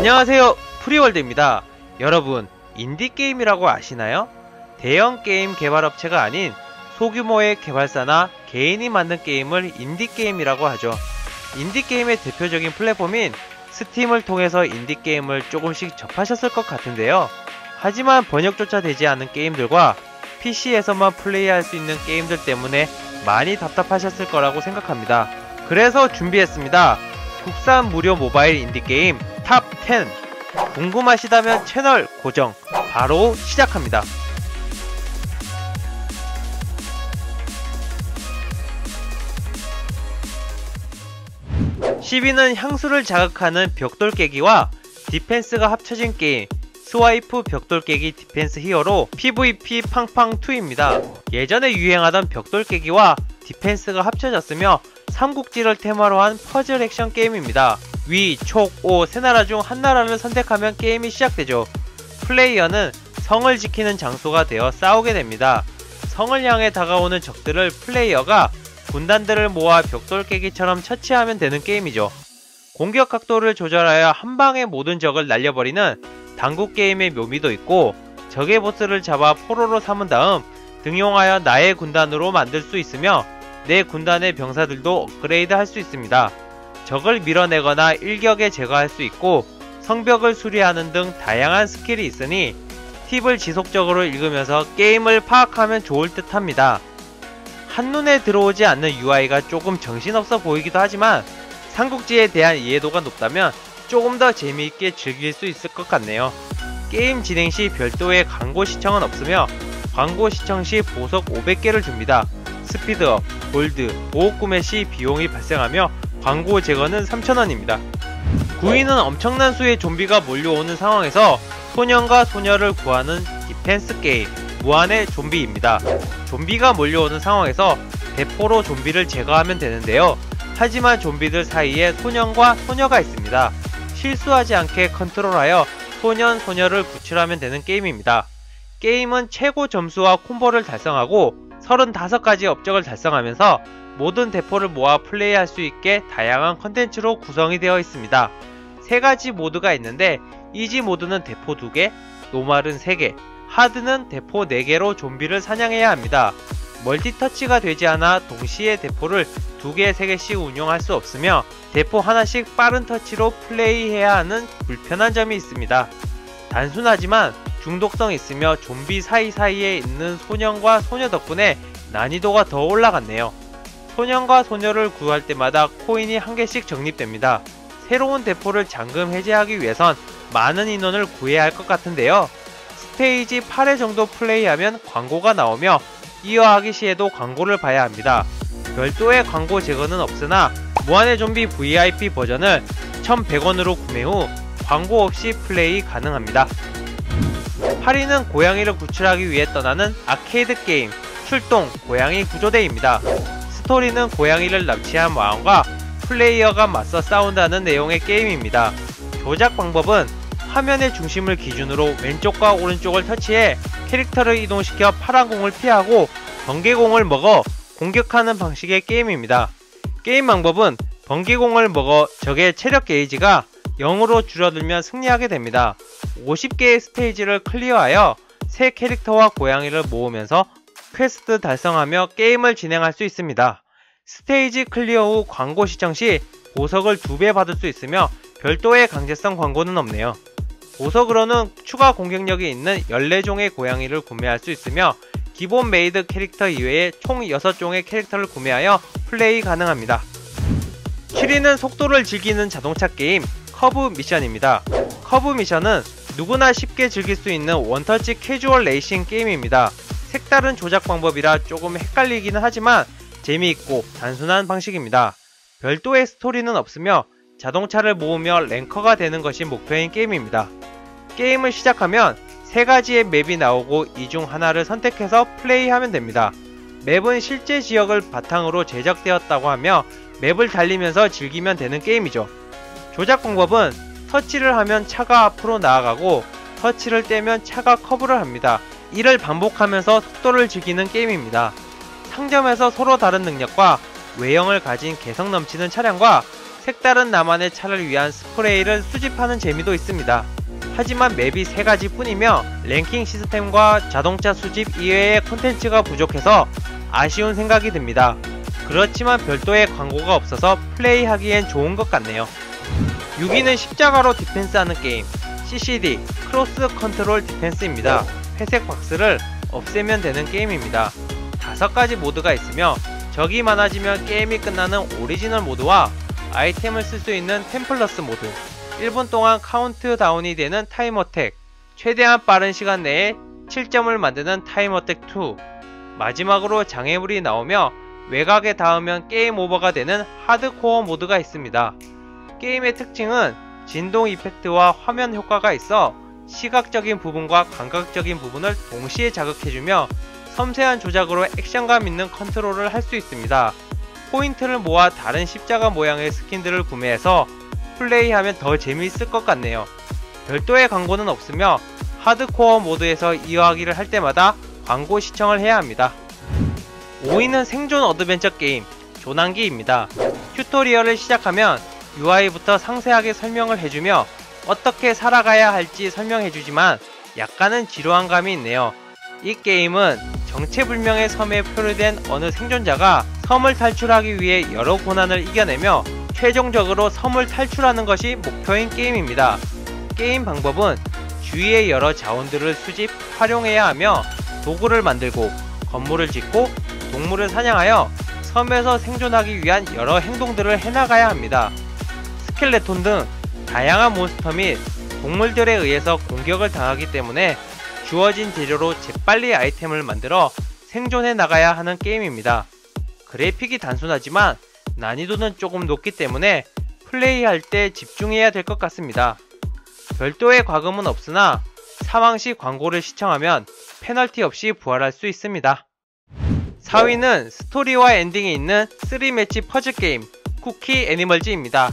안녕하세요. 프리월드입니다. 여러분 인디게임이라고 아시나요? 대형 게임 개발업체가 아닌 소규모의 개발사나 개인이 만든 게임을 인디게임이라고 하죠. 인디게임의 대표적인 플랫폼인 스팀을 통해서 인디게임을 조금씩 접하셨을 것 같은데요. 하지만 번역조차 되지 않은 게임들과 PC에서만 플레이할 수 있는 게임들 때문에 많이 답답하셨을 거라고 생각합니다. 그래서 준비했습니다. 국산 무료 모바일 인디게임 탑 10 궁금하시다면 채널 고정 바로 시작합니다. 10위는 향수를 자극하는 벽돌 깨기와 디펜스가 합쳐진 게임 스와이프 벽돌 깨기 디펜스 히어로 PVP 팡팡2입니다. 예전에 유행하던 벽돌 깨기와 디펜스가 합쳐졌으며 삼국지를 테마로 한 퍼즐 액션 게임입니다. 위, 촉, 오 세 나라 중 한 나라를 선택하면 게임이 시작되죠. 플레이어는 성을 지키는 장소가 되어 싸우게 됩니다. 성을 향해 다가오는 적들을 플레이어가 군단들을 모아 벽돌 깨기처럼 처치하면 되는 게임이죠. 공격 각도를 조절하여 한 방에 모든 적을 날려버리는 당구 게임의 묘미도 있고 적의 보스를 잡아 포로로 삼은 다음 등용하여 나의 군단으로 만들 수 있으며 내 군단의 병사들도 업그레이드 할 수 있습니다. 적을 밀어내거나 일격에 제거할 수 있고 성벽을 수리하는 등 다양한 스킬이 있으니 팁을 지속적으로 읽으면서 게임을 파악하면 좋을 듯 합니다. 한눈에 들어오지 않는 UI가 조금 정신없어 보이기도 하지만 삼국지에 대한 이해도가 높다면 조금 더 재미있게 즐길 수 있을 것 같네요. 게임 진행 시 별도의 광고 시청은 없으며 광고 시청 시 보석 500개를 줍니다. 스피드업, 골드, 보호 구매 시 비용이 발생하며 광고 제거는 3,000원입니다. 9위는 엄청난 수의 좀비가 몰려오는 상황에서 소년과 소녀를 구하는 디펜스 게임 무한의 좀비입니다. 좀비가 몰려오는 상황에서 대포로 좀비를 제거하면 되는데요. 하지만 좀비들 사이에 소년과 소녀가 있습니다. 실수하지 않게 컨트롤하여 소년, 소녀를 구출하면 되는 게임입니다. 게임은 최고 점수와 콤보를 달성하고 35가지 업적을 달성하면서 모든 대포를 모아 플레이할 수 있게 다양한 컨텐츠로 구성이 되어 있습니다. 세 가지 모드가 있는데 이지 모드는 대포 2개, 노말은 3개, 하드는 대포 4개로 좀비를 사냥해야 합니다. 멀티터치가 되지 않아 동시에 대포를 2개, 3개씩 운용할 수 없으며 대포 하나씩 빠른 터치로 플레이해야 하는 불편한 점이 있습니다. 단순하지만 중독성 있으며 좀비 사이사이에 있는 소년과 소녀 덕분에 난이도가 더 올라갔네요. 소년과 소녀를 구할 때마다 코인이 한 개씩 적립됩니다. 새로운 대포를 잠금 해제하기 위해선 많은 인원을 구해야 할 것 같은데요. 스테이지 8회 정도 플레이하면 광고가 나오며 이어하기 시에도 광고를 봐야 합니다. 별도의 광고 제거는 없으나 무한의 좀비 VIP 버전을 1100원으로 구매 후 광고 없이 플레이 가능합니다. 8위는 고양이를 구출하기 위해 떠나는 아케이드 게임 출동 고양이 구조대입니다. 스토리는 고양이를 납치한 왕과 플레이어가 맞서 싸운다는 내용의 게임입니다. 조작 방법은 화면의 중심을 기준으로 왼쪽과 오른쪽을 터치해 캐릭터를 이동시켜 파란 공을 피하고 번개공을 먹어 공격하는 방식의 게임입니다. 게임 방법은 번개공을 먹어 적의 체력 게이지가 0으로 줄어들면 승리하게 됩니다. 50개의 스테이지를 클리어하여 새 캐릭터와 고양이를 모으면서 퀘스트 달성하며 게임을 진행할 수 있습니다. 스테이지 클리어 후 광고 시청 시 보석을 2배 받을 수 있으며 별도의 강제성 광고는 없네요. 보석으로는 추가 공격력이 있는 14종의 고양이를 구매할 수 있으며 기본 메이드 캐릭터 이외에 총 6종의 캐릭터를 구매하여 플레이 가능합니다. 7위는 속도를 즐기는 자동차 게임 커브 미션입니다. 커브 미션은 누구나 쉽게 즐길 수 있는 원터치 캐주얼 레이싱 게임입니다. 색다른 조작 방법이라 조금 헷갈리기는 하지만 재미있고 단순한 방식입니다. 별도의 스토리는 없으며 자동차를 모으며 랭커가 되는 것이 목표인 게임입니다. 게임을 시작하면 세 가지의 맵이 나오고 이 중 하나를 선택해서 플레이하면 됩니다. 맵은 실제 지역을 바탕으로 제작되었다고 하며 맵을 달리면서 즐기면 되는 게임이죠. 조작 방법은 터치를 하면 차가 앞으로 나아가고 터치를 떼면 차가 커브를 합니다. 이를 반복하면서 속도를 즐기는 게임입니다. 상점에서 서로 다른 능력과 외형을 가진 개성 넘치는 차량과 색다른 나만의 차를 위한 스프레이를 수집하는 재미도 있습니다. 하지만 맵이 3가지 뿐이며 랭킹 시스템과 자동차 수집 이외의 콘텐츠가 부족해서 아쉬운 생각이 듭니다. 그렇지만 별도의 광고가 없어서 플레이하기엔 좋은 것 같네요. 6위는 십자가로 디펜스하는 게임 CCD 크로스 컨트롤 디펜스입니다. 회색 박스를 없애면 되는 게임입니다. 다섯 가지 모드가 있으며 적이 많아지면 게임이 끝나는 오리지널 모드와 아이템을 쓸 수 있는 템플러스 모드 1분 동안 카운트다운이 되는 타임어택 최대한 빠른 시간 내에 7점을 만드는 타임어택 2 마지막으로 장애물이 나오며 외곽에 닿으면 게임 오버가 되는 하드코어 모드가 있습니다. 게임의 특징은 진동 이펙트와 화면 효과가 있어 시각적인 부분과 감각적인 부분을 동시에 자극해주며 섬세한 조작으로 액션감 있는 컨트롤을 할 수 있습니다. 포인트를 모아 다른 십자가 모양의 스킨들을 구매해서 플레이하면 더 재미있을 것 같네요. 별도의 광고는 없으며 하드코어 모드에서 이어하기를 할 때마다 광고 시청을 해야 합니다. 5위는 생존 어드벤처 게임 조난기입니다. 튜토리얼을 시작하면 UI부터 상세하게 설명을 해주며 어떻게 살아가야 할지 설명해주지만 약간은 지루한 감이 있네요. 이 게임은 정체불명의 섬에 표류된 어느 생존자가 섬을 탈출하기 위해 여러 고난을 이겨내며 최종적으로 섬을 탈출하는 것이 목표인 게임입니다. 게임 방법은 주위의 여러 자원들을 수집, 활용해야 하며 도구를 만들고 건물을 짓고 동물을 사냥하여 섬에서 생존하기 위한 여러 행동들을 해나가야 합니다. 스켈레톤 등 다양한 몬스터 및 동물들에 의해서 공격을 당하기 때문에 주어진 재료로 재빨리 아이템을 만들어 생존해 나가야 하는 게임입니다. 그래픽이 단순하지만 난이도는 조금 높기 때문에 플레이할 때 집중해야 될 것 같습니다. 별도의 과금은 없으나 사망 시 광고를 시청하면 페널티 없이 부활할 수 있습니다. 4위는 스토리와 엔딩이 있는 3매치 퍼즐 게임 쿠키 애니멀즈입니다.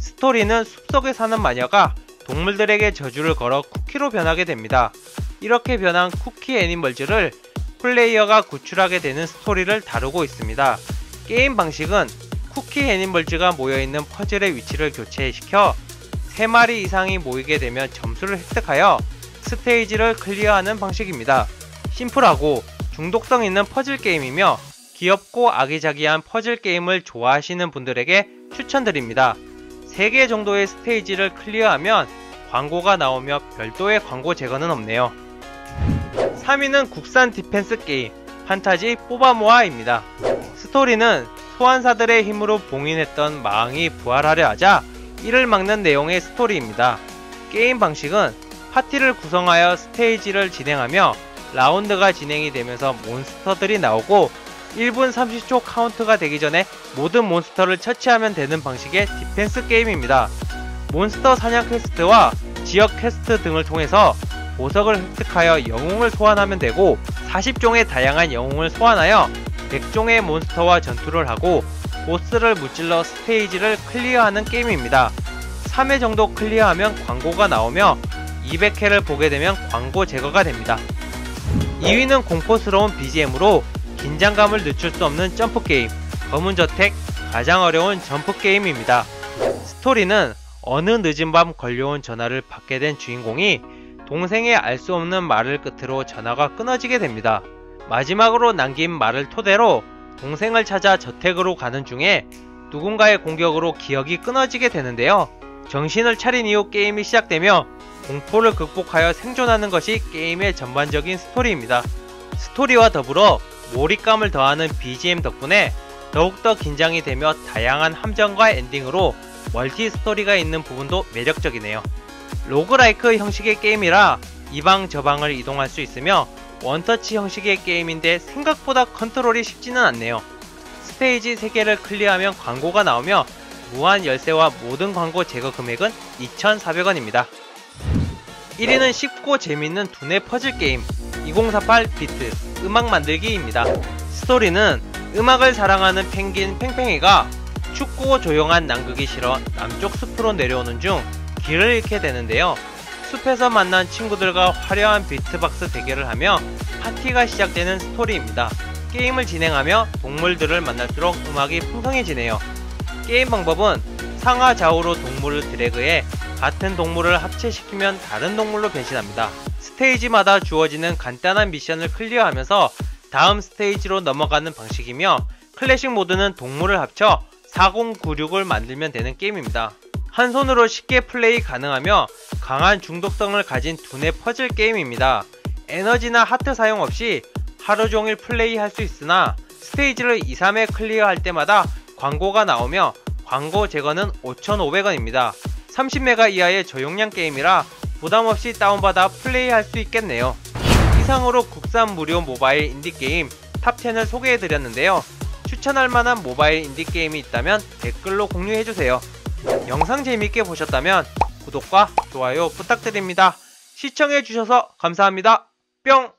스토리는 숲속에 사는 마녀가 동물들에게 저주를 걸어 쿠키로 변하게 됩니다. 이렇게 변한 쿠키 애니멀즈를 플레이어가 구출하게 되는 스토리를 다루고 있습니다. 게임 방식은 쿠키 애니멀즈가 모여있는 퍼즐의 위치를 교체시켜 3마리 이상이 모이게 되면 점수를 획득하여 스테이지를 클리어하는 방식입니다. 심플하고 중독성 있는 퍼즐 게임이며 귀엽고 아기자기한 퍼즐 게임을 좋아하시는 분들에게 추천드립니다. 3개 정도의 스테이지를 클리어하면 광고가 나오며 별도의 광고 제거는 없네요. 3위는 국산 디펜스 게임 판타지 뽑아모아입니다. 스토리는 소환사들의 힘으로 봉인했던 마왕이 부활하려 하자 이를 막는 내용의 스토리입니다. 게임 방식은 파티를 구성하여 스테이지를 진행하며 라운드가 진행이 되면서 몬스터들이 나오고 1분 30초 카운트가 되기 전에 모든 몬스터를 처치하면 되는 방식의 디펜스 게임입니다. 몬스터 사냥 퀘스트와 지역 퀘스트 등을 통해서 보석을 획득하여 영웅을 소환하면 되고 40종의 다양한 영웅을 소환하여 100종의 몬스터와 전투를 하고 보스를 무찔러 스테이지를 클리어하는 게임입니다. 3회 정도 클리어하면 광고가 나오며 200회를 보게 되면 광고 제거가 됩니다. 2위는 공포스러운 BGM으로 긴장감을 늦출 수 없는 점프게임 검은저택 가장 어려운 점프게임입니다. 스토리는 어느 늦은 밤 걸려온 전화를 받게 된 주인공이 동생의 알 수 없는 말을 끝으로 전화가 끊어지게 됩니다. 마지막으로 남긴 말을 토대로 동생을 찾아 저택으로 가는 중에 누군가의 공격으로 기억이 끊어지게 되는데요. 정신을 차린 이후 게임이 시작되며 공포를 극복하여 생존하는 것이 게임의 전반적인 스토리입니다. 스토리와 더불어 몰입감을 더하는 BGM 덕분에 더욱더 긴장이 되며 다양한 함정과 엔딩으로 멀티 스토리가 있는 부분도 매력적이네요. 로그라이크 형식의 게임이라 이방 저방을 이동할 수 있으며 원터치 형식의 게임인데 생각보다 컨트롤이 쉽지는 않네요. 스테이지 3개를 클리어하면 광고가 나오며 무한 열쇠와 모든 광고 제거 금액은 2,400원입니다. 1위는 쉽고 재밌는 두뇌 퍼즐 게임 2048 비트 음악 만들기입니다. 스토리는 음악을 사랑하는 펭귄 팽팽이가 춥고 조용한 남극이 싫어 남쪽 숲으로 내려오는 중 길을 잃게 되는데요. 숲에서 만난 친구들과 화려한 비트박스 대결을 하며 파티가 시작되는 스토리입니다. 게임을 진행하며 동물들을 만날수록 음악이 풍성해지네요. 게임 방법은 상하 좌우로 동물을 드래그해 같은 동물을 합체시키면 다른 동물로 변신합니다. 스테이지마다 주어지는 간단한 미션을 클리어하면서 다음 스테이지로 넘어가는 방식이며 클래식 모드는 동물을 합쳐 4096을 만들면 되는 게임입니다. 한 손으로 쉽게 플레이 가능하며 강한 중독성을 가진 두뇌 퍼즐 게임입니다. 에너지나 하트 사용 없이 하루 종일 플레이할 수 있으나 스테이지를 2, 3회 클리어할 때마다 광고가 나오며 광고 제거는 5,500원입니다. 30메가 이하의 저용량 게임이라 부담없이 다운받아 플레이할 수 있겠네요. 이상으로 국산 무료 모바일 인디게임 탑10을 소개해드렸는데요. 추천할 만한 모바일 인디게임이 있다면 댓글로 공유해주세요. 영상 재밌게 보셨다면 구독과 좋아요 부탁드립니다. 시청해주셔서 감사합니다. 뿅!